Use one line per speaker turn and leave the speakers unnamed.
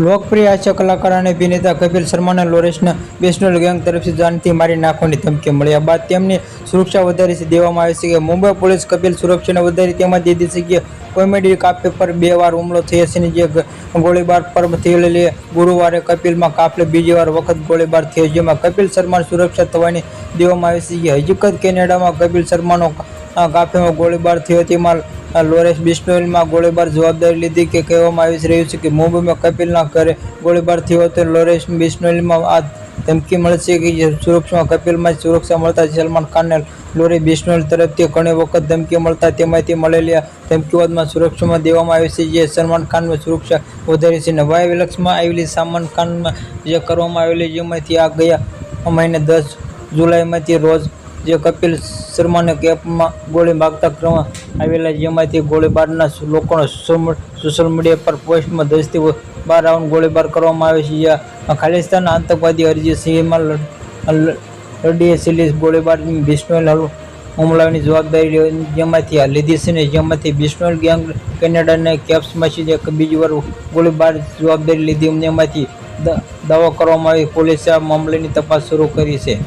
લોકપ્રિય હાસ્ય કલાકાર અને અભિનેતા કપિલ શર્માને લોરેન્સના બેસનલ ગેંગ તરફથી જાનથી મારી નાખવાની ધમકી મળ્યા બાદ તેમની સુરક્ષા વધારી દેવામાં આવી છે કે મુંબઈ પોલીસ કપિલ સુરક્ષાને વધારી તેમાં દીધી શકીએ કોમેડી કાફે પર બે વાર હુમલો થયો છે જે ગોળીબાર પર થયેલી ગુરુવારે કપિલમાં કાફલે બીજી વાર વખત ગોળીબાર થયો. જેમાં કપિલ શર્માની સુરક્ષા થવાની દેવામાં આવી છે હકીકત કેનેડામાં કપિલ શર્માનો કાફેમાં ગોળીબાર થયો તેમાં લોરેસ બિસ્નોઈલમાં ગોળીબાર જવાબદારી લીધી કે કહેવામાં આવી રહ્યું છે કે મુંબઈમાં કપિલના ઘરે ગોળીબાર થયો હતો. લોરેસ બિસ્નોઈલમાં આ ધમકી મળશે કે સુરક્ષામાં કપિલમાં સુરક્ષા મળતા સલમાન ખાનને લોરી બિસ્નોઈલ તરફથી ઘણી વખત ધમકી મળતા તેમાંથી મળેલી આ ધમકીઓમાં સુરક્ષામાં દેવામાં આવી છે જે સલમાન ખાનમાં સુરક્ષા વધારી છે. નવા વિલક્ષમાં આવેલી સલમાન ખાનમાં જે કરવામાં આવેલી જેમાંથી આ ગયા મહિને દસ જુલાઈમાંથી રોજ જે કપિલ શર્માને કેપમાં ગોળી માગતા કરવામાં આવેલા જેમાંથી ગોળીબારના લોકોનો સોશિયલ મીડિયા પર પોસ્ટમાં દસથી બાર રાઉન્ડ ગોળીબાર કરવામાં આવે છે. જ્યાં ખાલિસ્તાનના આતંકવાદી અરજી સિંહમાં લડીએ સિલીસ ગોળીબાર બિસ્નોલ હુમલાની જવાબદારી જેમાંથી લીધી છે ને જેમાંથી બિસ્નોલ ગેંગ કેનેડાને કેપ્સમાંથી જે બીજી વાર ગોળીબાર જવાબદારી લીધી જેમાંથી દાવો કરવામાં આવી પોલીસે આ મામલેની તપાસ શરૂ કરી છે.